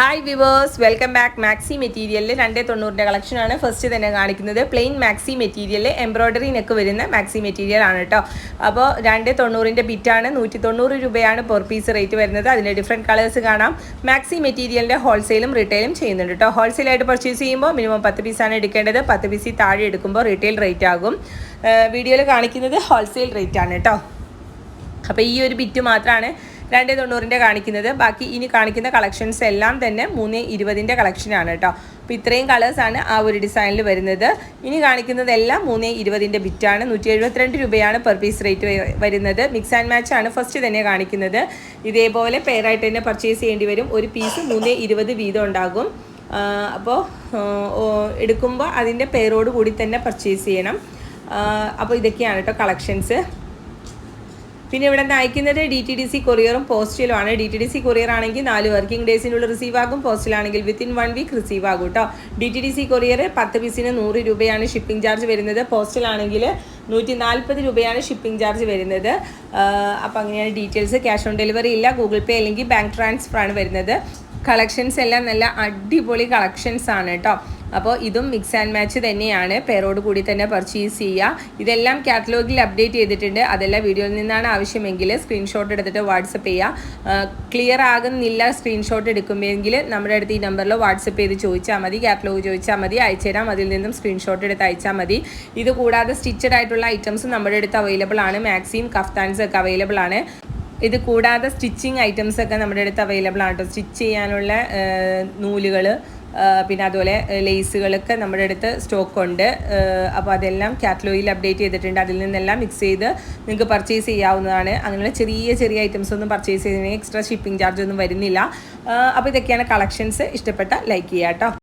Hi viewers welcome back maxi മെറ്റീരിയലിൽ രണ്ടേ തൊണ്ണൂറിന്റെ കളക്ഷനാണ് ഫസ്റ്റ് തന്നെ കാണിക്കുന്നത് പ്ലെയിൻ മാക്സി മെറ്റീരിയലിൽ എംബ്രോയ്ഡറി നെക്ക് വരുന്ന മാക്സി മെറ്റീരിയൽ ആണ് കേട്ടോ അപ്പോൾ രണ്ടേ തൊണ്ണൂറിന്റെ ബിറ്റാണ് നൂറ്റി തൊണ്ണൂറ് രൂപയാണ് പെർ പീസ് റേറ്റ് വരുന്നത്. അതിന്റെ ഡിഫറെന്റ് കളേഴ്സ് കാണാം. മാക്സി മെറ്റീരിയലിന്റെ ഹോൾസെയിലും റീറ്റെയിലും ചെയ്യുന്നുണ്ട് കേട്ടോ ഹോൾസെയിലായിട്ട് പർച്ചേസ് ചെയ്യുമ്പോൾ മിനിമം പത്ത് പീസാണ് എടുക്കേണ്ടത്. പത്ത് പീസിൽ താഴെ എടുക്കുമ്പോൾ റീറ്റെയിൽ റേറ്റ് ആകും. വീഡിയോയിൽ കാണിക്കുന്നത് ഹോൾസെയിൽ റേറ്റ് ആണ് കേട്ടോ അപ്പോൾ ഈ ഒരു ബിറ്റ് മാത്രമാണ് രണ്ട് തൊണ്ണൂറിന്റെ കാണിക്കുന്നത്. ബാക്കി ഇനി കാണിക്കുന്ന കളക്ഷൻസ് എല്ലാം തന്നെ മൂന്ന് ഇരുപതിന്റെ കളക്ഷനാണ് കേട്ടോ അപ്പോൾ ഇത്രയും കളേഴ്സാണ് ആ ഒരു ഡിസൈനിൽ വരുന്നത്. ഇനി കാണിക്കുന്നതെല്ലാം മൂന്ന് ഇരുപതിന്റെ ബിറ്റാണ് നൂറ്റി എഴുപത്തിരണ്ട് രൂപയാണ് പെർ പീസ് റേറ്റ് വരുന്നത്. മിക്സ് ആൻഡ് മാച്ച് ആണ് ഫസ്റ്റ് തന്നെ കാണിക്കുന്നത്. ഇതേപോലെ പെയറായിട്ട് തന്നെ പർച്ചേസ് ചെയ്യേണ്ടി വരും. ഒരു പീസ് മൂന്ന് ഇരുപത് വീതം ഉണ്ടാകും. അപ്പോൾ എടുക്കുമ്പോൾ അതിന്റെ പേരോട് കൂടി തന്നെ പർച്ചേസ് ചെയ്യണം. അപ്പോൾ ഇതൊക്കെയാണ് കേട്ടോ കളക്ഷൻസ് പിന്നെ ഇവിടെ നിന്ന് അയക്കുന്നത് ഡി ടി ഡി സി കൊറിയറും പോസ്റ്റിലുമാണ് D T D C courier ആണെങ്കിൽ നാല് വർക്കിംഗ് ഡേയ്സിനുള്ളിൽ റിസീവ് ആകും. പോസ്റ്റിലാണെങ്കിൽ വിത്തിൻ വൺ വീക്ക് റിസീവ് ആകും കേട്ടോ D T D C courier പത്ത് പീസിന് നൂറ് രൂപയാണ് ഷിപ്പിംഗ് ചാർജ് വരുന്നത്. പോസ്റ്റിലാണെങ്കിൽ നൂറ്റി നാൽപ്പത് രൂപയാണ് ഷിപ്പിംഗ് ചാർജ് വരുന്നത്. അപ്പോൾ അങ്ങനെയാണ് ഡീറ്റെയിൽസ് ക്യാഷ് ഓൺ ഡെലിവറി ഇല്ല. ഗൂഗിൾ പേ അല്ലെങ്കിൽ ബാങ്ക് ട്രാൻസ്ഫർ ആണ് വരുന്നത്. കളക്ഷൻസ് എല്ലാം നല്ല അടിപൊളി കളക്ഷൻസ് ആണ് കേട്ടോ അപ്പോൾ ഇതും മിക്സ് ആൻഡ് മാച്ച് തന്നെയാണ്. പേരോട് കൂടി തന്നെ പർച്ചേസ് ചെയ്യുക. ഇതെല്ലാം കാറ്റലോഗിൽ അപ്ഡേറ്റ് ചെയ്തിട്ടുണ്ട്. അതെല്ലാം വീഡിയോയിൽ നിന്നാണ് ആവശ്യമെങ്കിൽ സ്ക്രീൻഷോട്ട് എടുത്തിട്ട് വാട്സപ്പ് ചെയ്യുക. ക്ലിയർ ആകുന്നില്ല സ്ക്രീൻഷോട്ട് എടുക്കുമെങ്കിൽ നമ്മുടെ അടുത്ത് ഈ നമ്പറിൽ വാട്സപ്പ് ചെയ്ത് ചോദിച്ചാൽ മതി കാറ്റലോഗ് ചോദിച്ചാൽ മതി അയച്ചുതരാം അതിൽ നിന്നും സ്ക്രീൻഷോട്ട് എടുത്ത് അയച്ചാൽ മതി. ഇത് കൂടാതെ സ്റ്റിച്ചഡ് ആയിട്ടുള്ള ഐറ്റംസ് നമ്മുടെ അടുത്ത് അവൈലബിൾ ആണ്. മാക്സിം കഫ്താൻസ് ഒക്കെ അവൈലബിൾ ആണ്. ഇത് കൂടാതെ സ്റ്റിച്ചിങ് ഐറ്റംസ് ഒക്കെ നമ്മുടെ അടുത്ത് അവൈലബിൾ ആണ് കേട്ടോ. സ്റ്റിച്ച് ചെയ്യാനുള്ള നൂലുകൾ പിന്നെ അതുപോലെ ലേസുകളൊക്കെ നമ്മുടെ അടുത്ത് സ്റ്റോക്ക് ഉണ്ട് അപ്പോൾ അതെല്ലാം കാറ്റലോഗിൽ അപ്ഡേറ്റ് ചെയ്തിട്ടുണ്ട്. അതിൽ നിന്നെല്ലാം മിക്സ് ചെയ്ത് നിങ്ങൾക്ക് പർച്ചേസ് ചെയ്യാവുന്നതാണ്. അങ്ങനെയുള്ള ചെറിയ ചെറിയ ഐറ്റംസ് ഒന്നും പർച്ചേസ് ചെയ്യുന്നതിന് എക്സ്ട്രാ ഷിപ്പിംഗ് ചാർജ് ഒന്നും വരുന്നില്ല. അപ്പോൾ ഇതൊക്കെയാണ് കളക്ഷൻസ് ഇഷ്ടപ്പെട്ട ലൈക്ക് ചെയ്യാം കേട്ടോ.